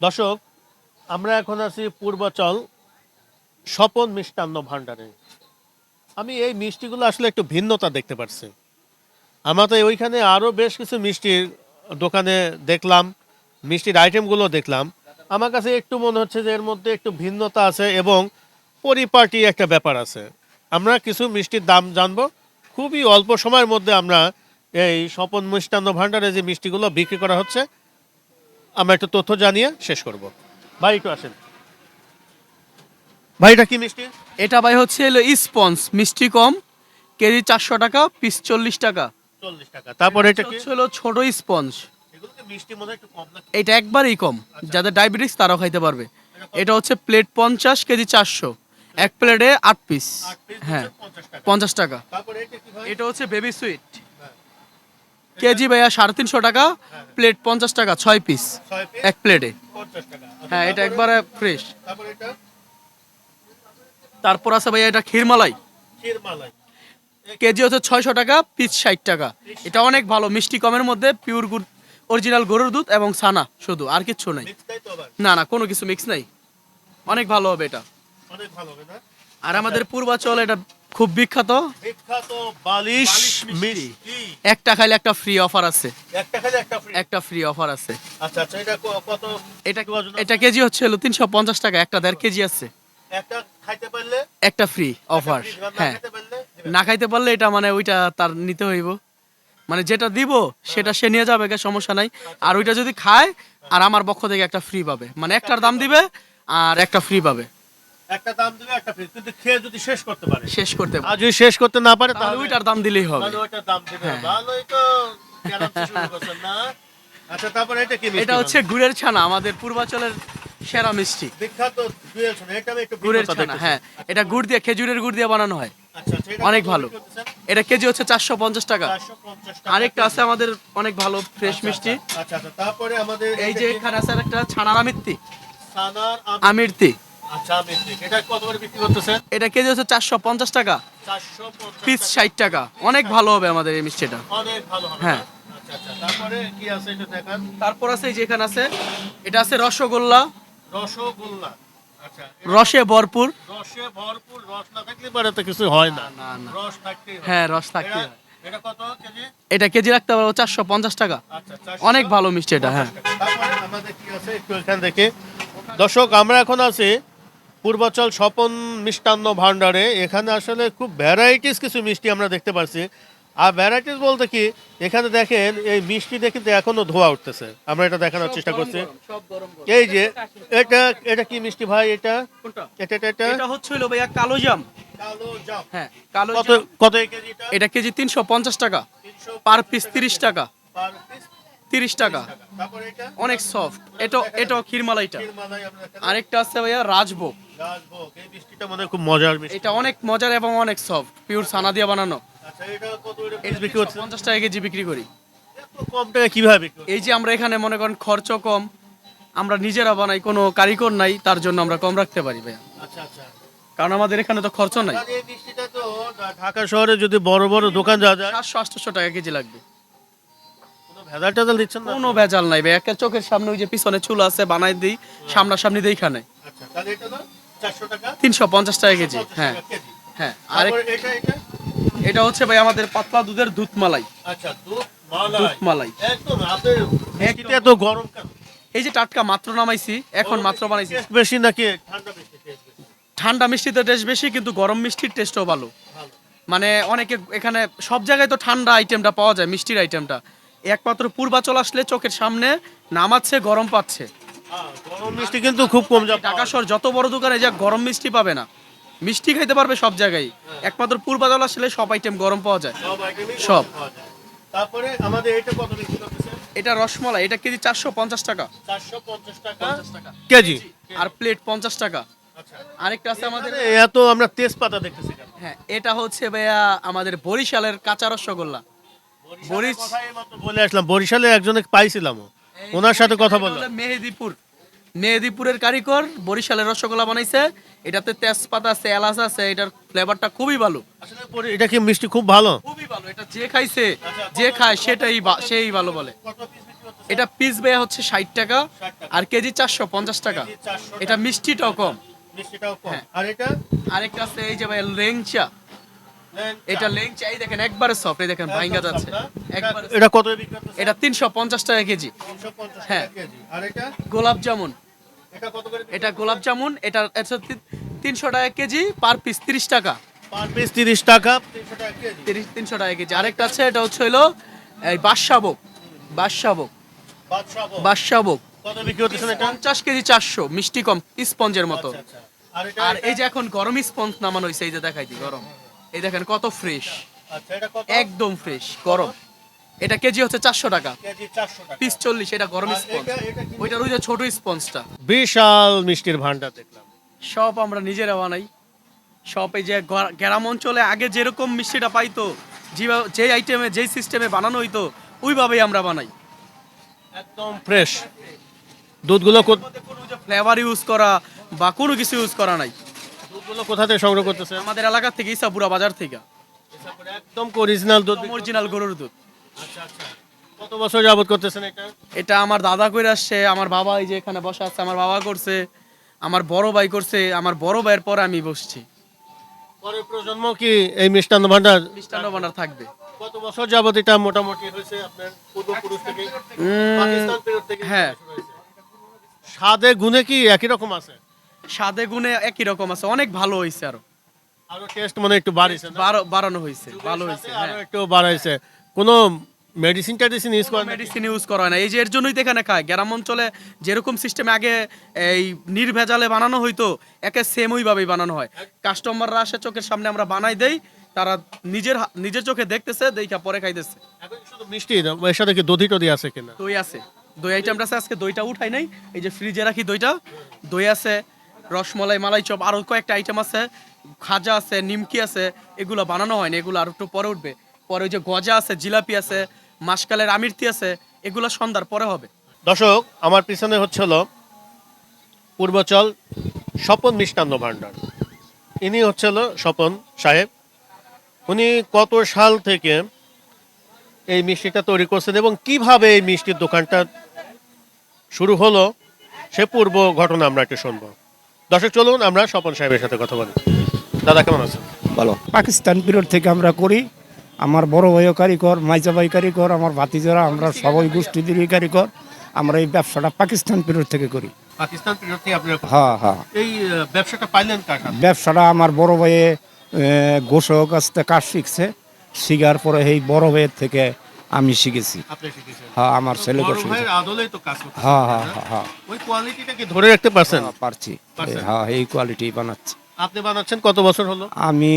দর্শক, আমরা এখন আছি পূর্বাচল স্বপন মিষ্টান্ন ভাণ্ডারে। আমি এই মিষ্টিগুলো আসলে একটু ভিন্নতা দেখতে পাচ্ছি আমরা তো ওইখানে আরও বেশ কিছু মিষ্টির দোকানে দেখলাম, মিষ্টির আইটেমগুলো দেখলাম। আমার কাছে একটু মনে হচ্ছে যে এর মধ্যে একটু ভিন্নতা আছে এবং পরিপাটি একটা ব্যাপার আছে। আমরা কিছু মিষ্টির দাম জানব। খুবই অল্প সময়ের মধ্যে আমরা এই স্বপন মিষ্টান্ন ভাণ্ডারে যে মিষ্টিগুলো বিক্রি করা হচ্ছে আমরা একটু তথ্য জানিয়ে শেষ করব। ভাই একটু আসেন। ভাই এটা কি মিষ্টি? এটা ভাই হচ্ছে হলো স্পঞ্জ মিষ্টি কম কেজি চারশো টাকা পিস চল্লিশ টাকা। চল্লিশ টাকা। তারপর এটা কি? হলো ছোট স্পঞ্জ। এটা একবারই কম যাদের ডায়াবেটিস তারাও খাইতে পারবে। এটা হচ্ছে প্লেট পঞ্চাশ কেজি চারশো। এক প্লেটে আট পিস। হ্যাঁ 50 টাকা। পঞ্চাশ টাকা। এটা হচ্ছে বেবি সুইট। কেজি ভাইয়া সাড়ে তিনশো টাকা প্লেট পঞ্চাশ টাকা ছয় পিস এক প্লেটে 50 টাকা। আচ্ছা, হ্যাঁ এটা একবারে ফ্রেশ তারপর আছে ভাইয়া এটা ক্ষীরমালাই। কেজি হচ্ছে ছয়শো টাকা পিস ষাট টাকা। এটা অনেক ভালো মিষ্টি কমের মধ্যে পিওর গুড় অরিজিনাল গরুর দুধ এবং ছানা শুধু আর কিচ্ছু নেই। না না কোনো কিছু মিক্স নাই। অনেক ভালো হবে এটা। আর আমাদের পূর্বাচল এটা খুব বিখ্যাত। বিখ্যাত বালিশ মিষ্টি। একটা খাইলে একটা ফ্রি অফার আছে। একটা খালি একটা ফ্রি একটা ফ্রি অফার আছে। আচ্ছা আচ্ছা এটা কত এটা কি এটা কেজি হচ্ছে হলো তিনশো পঞ্চাশ টাকা একটা দেড় কেজি আছে। একটা খাইতে পারলে? একটা ফ্রি অফার হ্যাঁ। না খাইতে পারলে এটা মানে ওইটা তার নিতে হইব। মানে যেটা দিব সেটা সে নিয়ে যাবে সমস্যা নাই। আর ওইটা যদি খায় আর আমার পক্ষ থেকে একটা ফ্রি পাবে। মানে একটার দাম দিবে আর একটা ফ্রি পাবে। একটা দাম দিবে একটা ফ্রি কিন্তু খেয়ে যদি শেষ করতে পারে। শেষ করতে আর যদি শেষ করতে না পারে তাহলে ওইটার দাম দিলেই হবে। তাহলে ওইটার দাম দিবে হ্যাঁ। ভালোই তো গ্যারান্টি শুরু করছেন না। আচ্ছা তারপরে এটা কি মিষ্টি এটা হচ্ছে গুড়ের ছানা আমাদের পূর্বাচলের সেরা মিষ্টি। বিখ্যাত দুয়েল শোনা এটা একটু গুড়ের ছানা হ্যাঁ। এটা গুড় দিয়ে খেজুরের গুড় দিয়ে বানানো হয়। আচ্ছা আচ্ছা অনেক ভালো। এটা কেজি হচ্ছে চারশো পঞ্চাশ টাকা। 450 টাকা। আরেকটা আছে আমাদের অনেক ভালো ফ্রেশ আচ্ছা, মিষ্টি। তারপরে আমাদের এই যে এখানে আছে একটা ছানার আমিত্তি। আমিরতি আচ্ছা এটা কত করে বিক্রি করতেছেন? এটা কেজি হচ্ছে চারশো পঞ্চাশ টাকা। 450 পিস টাকা। ষাট টাকা। অনেক ভালো হবে আমাদের এই মিষ্টিটা। অনেক ভালো হবে। হ্যাঁ। আচ্ছা আচ্ছা। তারপরে কি আছে এটা দেখান? তারপর আছে এই যে এখানে আছে এটা আছে রসগোল্লা। রসগোল্লা। রসে ভরপুর। রসে ভরপুর রস না থাকলে পরে তো কিছু হয় না। না, না। রস থাকতে হ্যাঁ। রস থাকতে এটা কত কেজি? এটা কেজি রাখতে পারব চারশো পঞ্চাশ টাকা। 450 অনেক ভালো মিষ্টি এটা হ্যাঁ। তারপরে আমাদের কি আছে একটু এখান থেকে? দর্শক আমরা এখন আছি পূর্বাচল স্বপন মিষ্টান্ন ভাণ্ডারে। এখানে আসলে খুব ভ্যারাইটিস কিছু মিষ্টি আমরা দেখতে পাচ্ছি আর ভ্যারাইটিস বলতে কি এখানে দেখেন এই মিষ্টি দেখে কিন্তু এখনও ধোয়া উঠতেছে। আমরা এটা দেখানোর চেষ্টা করছি। এই যে এটা এটা কি মিষ্টি ভাই এটা? এটা এটা এটা? হচ্ছে ভাইয়া কালো জাম। কালো জাম। হ্যাঁ কালো কত কত কেজি এটা এটা কেজি তিনশো পঞ্চাশ টাকা। পার পিস তিরিশ টাকা। পার পিস তিরিশ টাকা। অনেক সফট এটা এটা ক্ষীরমালাইটা। আরেকটা আছে ভাইয়া রাজভোগ। খুব মজার এটা অনেক মজার এবং অনেক সফট পিওর ছানা দিয়ে বানানো। আচ্ছা পঞ্চাশ টাকা কেজি বিক্রি করি। কম টাকা কীভাবে এই যে আমরা এখানে মনে করেন খরচ কম। আমরা নিজেরা বানাই কোনো কারিগর নাই তার জন্য আমরা কম রাখতে পারি ভাইয়া। আচ্ছা আচ্ছা। কারণ আমাদের এখানে তো খরচ নাই। ঢাকা শহরে যদি বড় বড় দোকান যাওয়া যায় সাতশো আটশো টাকা কেজি লাগবে। ভেজাল টেজাল দিচ্ছেন না কোনো ভেজাল নাই ভাই একটা চোখের সামনে ওই যে পিছনে চুল আছে বানাই দিই সামনাসামনি দিই খানে। আচ্ছা তাহলে এটা চারশো টাকা? তিনশো পঞ্চাশ টাকা কেজি হ্যাঁ। হ্যাঁ তারপর এটা এটা? এটা হচ্ছে ভাই আমাদের পাতলা দুধের দুধ মালাই আচ্ছা দুধ মালাই দুধ মালাই একদম। আপনার মিষ্টিটা তো গরম কেন? এই যে টাটকা মাত্র নামাইছি এখন মাত্র বানাইছি। বেশি নাকি ঠান্ডা বেশি? ঠান্ডা মিষ্টিতে টেস্ট বেশি কিন্তু গরম মিষ্টির টেস্টও ভালো। ভালো। মানে অনেকে এখানে সব জায়গায় তো ঠান্ডা আইটেমটা পাওয়া যায় মিষ্টির আইটেমটা একমাত্র পূর্বাচল আসলে চোখের সামনে নামাচ্ছে গরম পাচ্ছে। গরম মিষ্টি কিন্তু খুব কম ঢাকা শহর যত বড় দোকানে যা গরম মিষ্টি পাবে না। মিষ্টি খাইতে পারবে সব জায়গায়। একমাত্র পূর্বাচল আসলে সব আইটেম গরম পাওয়া যায়। সব। তারপরে আমাদের এটা কত এটা রসমালাই এটা কেজি চারশো পঞ্চাশ টাকা। টাকা? কেজি? আর প্লেট পঞ্চাশ টাকা। আচ্ছা। আরেকটা আছে আমাদের আমাদের এত আমরা তেজপাতা দেখতেছি হ্যাঁ এটা হচ্ছে ভাইয়া আমাদের বরিশালের কাঁচা রসগোল্লা। বরিশ বলে আসলাম। বরিশালে একজনকে পাইছিলাম ওনার সাথে কথা বললাম। মেহেদিপুর। মেহেদিপুরের কারিগর বরিশালের রসগোল্লা বানাইছে। এটাতে তেজপাতা আছে এলাচ আছে এটার ফ্লেভারটা খুবই ভালো। আসলে এটা কি মিষ্টি? খুব ভালো। খুবই ভালো। এটা যে খাইছে যে খায় সেটাই সেই ভালো বলে। এটা পিস বেয়া হচ্ছে ষাট টাকা আর কেজি চারশো পঞ্চাশ টাকা। এটা মিষ্টিটাও কম। মিষ্টিটাও কম। হ্যাঁ। আর এটা? আরেকটা আছে এই যে ভাই লেংচা। এটা লেংচা এই দেখেন একবারে সফট এই দেখেন ভাঙ্গা যাচ্ছে। একবারে এটা- কত এটা তিনশো পঞ্চাশ টাকা কেজি। 350 হ্যাঁ। টাকা কেজি। আর এটা? গোলাপ জামুন। এটা কত করে এটা গোলাপ জামুন এটা তিনশো টাকা কেজি পার পিস তিরিশ টাকা। পার পিস 30 টাকা 300 টাকা কেজি। তিরিশ তিনশো টাকা কেজি। আরেকটা আছে এটা হচ্ছে হলো এই বাদশাবক বাদশাবক বাদশাহ ভোগ। বাদশাবক কত বিক্রি করতেছেন এটা? পঞ্চাশ কেজি চারশো মিষ্টি কম স্পঞ্জের মতো। আচ্ছা, আচ্ছা। আর এই যে এখন গরম স্পঞ্জ নামানো হয়েছে এই যে দেখাই দি গরম। এই দেখেন কত ফ্রেশ আচ্ছা একদম ফ্রেশ গরম। এটা কেজি হচ্ছে চারশো টাকা। কেজি 400 টাকা। পিস চল্লিশ এটা গরম স্পঞ্জ এটা- এটা কি- ওইটার ওই যে ছোট স্পঞ্জটা বিশাল মিষ্টির ভান্ডার দেখলাম। সব আমরা নিজেরা বানাই। সব এই যে গ্রাম অঞ্চলে আগে যেরকম মিষ্টিটা পাইতো যেভাবে যে আইটেমে যেই সিস্টেমে বানানো হইতো ওইভাবেই আমরা বানাই। একদম ফ্রেশ দুধগুলো ফ্লেভার ইউজ করা বা কোনো কিছু ইউজ করা নাই। দুধগুলো কোথা থেকে সংগ্রহ করতেছেন? আমাদের এলাকা থেকে ইসাপুরা বাজার থেকে। একদম অরিজিনাল দুধ অরিজিনাল গরুর দুধ। আচ্ছা আচ্ছা। কত বছর যাবত করতেছেন এটা? এটা আমার দাদা করে আসছে আমার বাবা এই যে এখানে বসা আছে আমার বাবা করছে আমার বড় ভাই করছে আমার বড় ভাইয়ের পরে আমি বসছি। পরের প্রজন্ম কি এই মিষ্টান্ন ভান্ডার? মিষ্টান্ন ভান্ডার থাকবে। কত বছর যাবত এটা মোটামুটি হয়েছে আপনার পূর্বপুরুষ থেকে? পাকিস্তান থেকে হ্যাঁ। স্বাদে গুণে কি একই রকম আছে? স্বাদে গুণে একই রকম আছে অনেক ভালো হয়েছে আরও। আরও টেস্ট মানে একটু বাড়ানো হয়েছে ভালো হয়েছে হ্যাঁ। আরও একটু বাড়াইছে। কোনো মেডিসিন টেডিসিন ইউজ মেডিসিন ইউজ করা হয় না এই যে এর জন্যই তো এখানে খায়। গ্রাম অঞ্চলে যেরকম সিস্টেমে আগে এই নির্ভেজালে বানানো হইতো একে সেম ওইভাবেই বানানো হয়। কাস্টমাররা আসে চোখের সামনে আমরা বানাই দেই তারা নিজের নিজের চোখে দেখতেছে দেখা পরে খাইতেছে। এখন শুধু মিষ্টি এর সাথে কি দধি টধি আছে কিনা? দই আছে। দই আইটেমটা আছে আজকে দইটা উঠাই নাই। এই যে ফ্রিজে রাখি দইটা। দই আছে রসমলাই, মালাই চপ, আরও কয়েকটা আইটেম আছে। খাজা আছে, নিমকি আছে, এগুলো বানানো হয়নি, এগুলো আর একটু পরে উঠবে। পরে ওই যে গজা আছে, জিলাপি আছে, মাসকালের আমিরতি আছে, এগুলো সন্ধ্যার পরে হবে। দর্শক, আমার পিছনে হচ্ছে হলো পূর্বচল স্বপন মিষ্টান্ন ভাণ্ডার ইনি হচ্ছে হলো স্বপন সাহেব। উনি কত সাল থেকে এই মিষ্টিটা তৈরি করছেন এবং কীভাবে এই মিষ্টির দোকানটা শুরু হলো, সে পূর্ব ঘটনা আমরা একটু শুনব। দর্শক চলুন আমরা স্বপন সাহেবের সাথে কথা বলি। দাদা কেমন আছেন? ভালো। পাকিস্তান পিরিয়ড থেকে আমরা করি। আমার বড় ভাইও কারিগর মাইজা ভাই কারিগর আমার ভাতিজারা আমরা সবাই গোষ্ঠীদেরই কারিগর। আমরা এই ব্যবসাটা পাকিস্তান পিরিয়ড থেকে করি। পাকিস্তান পিরিয়ড থেকে আপনারা হ্যাঁ হ্যাঁ। এই ব্যবসাটা পাইলেন কার? ব্যবসাটা আমার বড় ভাইয়ে গোসক কাছ থেকে কাজ শিখছে। শিখার পরে এই বড় ভাইয়ের থেকে আমি শিখেছি। হ্যাঁ আমার ছেলে হ্যাঁ হ্যাঁ হ্যাঁ হ্যাঁ। ওই কোয়ালিটিটা কি ধরে রাখতে পারছেন? পারছি। হ্যাঁ এই কোয়ালিটি বানাচ্ছি। আপনি বানাচ্ছেন কত বছর হলো? আমি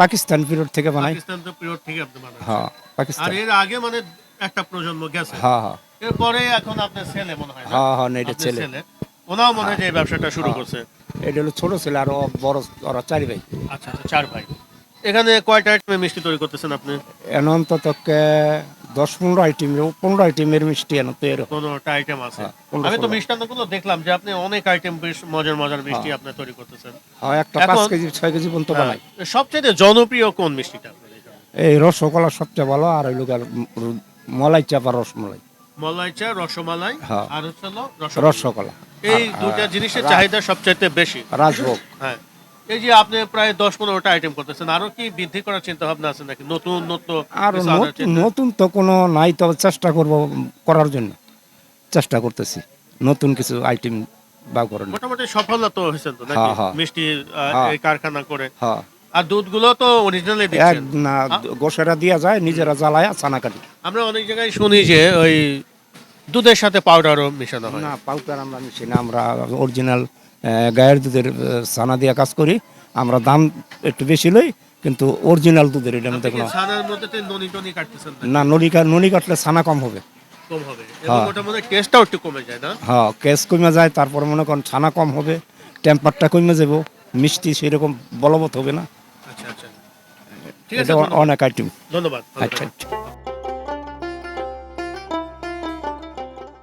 পাকিস্তান পিরিয়ড থেকে বানাই। পাকিস্তান পিরিয়ড থেকে আপনি বানাচ্ছেন। হ্যাঁ আর পাকিস্তান এর আগে মানে একটা প্রজন্ম গেছে। হ্যাঁ হ্যাঁ। এরপরে এখন আপনার ছেলে মনে হয় না? হ্যাঁ হ্যাঁ না, এটা ছেলে। ওনাও মনে হয় যে এই ব্যবসাটা শুরু করছে। এটা হলো ছোট ছেলে আর বড় ওরা চারি ভাই। আচ্ছা আচ্ছা চার ভাই। এখানে কয়টা আইটেমে মিষ্টি তৈরি করতেছেন আপনি? এন অন্তত দশ পনেরো আইটেম পনেরো আইটেমের মিষ্টি এন তো এরকম পনেরোটা আইটেম আছে। হ্যাঁ, আমি তো। মিষ্টান্নগুলো দেখলাম যে আপনি অনেক আইটেম বেশ মজার মজার মিষ্টি আপনি তৈরি করতেছেন। হয় একটা পাঁচ কেজি ছয় কেজি পর্যন্ত বানাই। হ্যাঁ, সবচেয়ে জনপ্রিয় কোন মিষ্টিটা এই রসগোল্লা সবচেয়ে ভালো আর ওই লোক মলাই চাপা রসমলাই। মলাই চা রসমালাই হ্যাঁ। আর হচ্ছে রসগোল্লা। এই আর জিনিসের চাহিদা সবচাইতে বেশি। রাজভোগ। হ্যাঁ। এই যে আপনি প্রায় দশ পনেরোটা আইটেম করতেছেন আরও কি বৃদ্ধি করার চিন্তা ভাবনা আছে নাকি? নতুন নতুন আর নতুন- তো কোনো নাই তবে চেষ্টা করব করার জন্য। চেষ্টা করতেছি। নতুন কিছু আইটেম বা করেন মোটামুটি সফলতা তো হয়েছেন তো নাকি? হ্যাঁ, হ্যাঁ। মিষ্টি হ্যাঁ। এই কারখানা করে। আর দুধগুলো তো অরিজিনালি দিচ্ছেন। না গোসেরা দিয়া যায় নিজেরা জ্বালায় ছানা কাটি আমরা অনেক জায়গায় শুনি যে ওই দুধের সাথে পাউডারও মেশানো হয়। না পাউডার আমরা মিশি না আমরা অরিজিনাল গায়ের দুধের ছানা দিয়ে কাজ করি। আমরা দাম একটু বেশি লই কিন্তু অরিজিনাল দুধের এটা মধ্যে কোনো ছানার মধ্যে তো ননি টনি কাটতেছেন না? ননি কা- ননি কাটলে ছানা কম হবে। কম হবে। এবং হ্যাঁ। ওটার মধ্যে একটু কমে যায় না? হ্যাঁ কেস কমে যায় তারপরে মনে করেন ছানা কম হবে টেম্পারটা কমে যাব মিষ্টি সেরকম বলবৎ হবে না। আচ্ছা আচ্ছা। ঠিক আছে এটা অনেক আইটেম ধন্যবাদ। আচ্ছা আচ্ছা।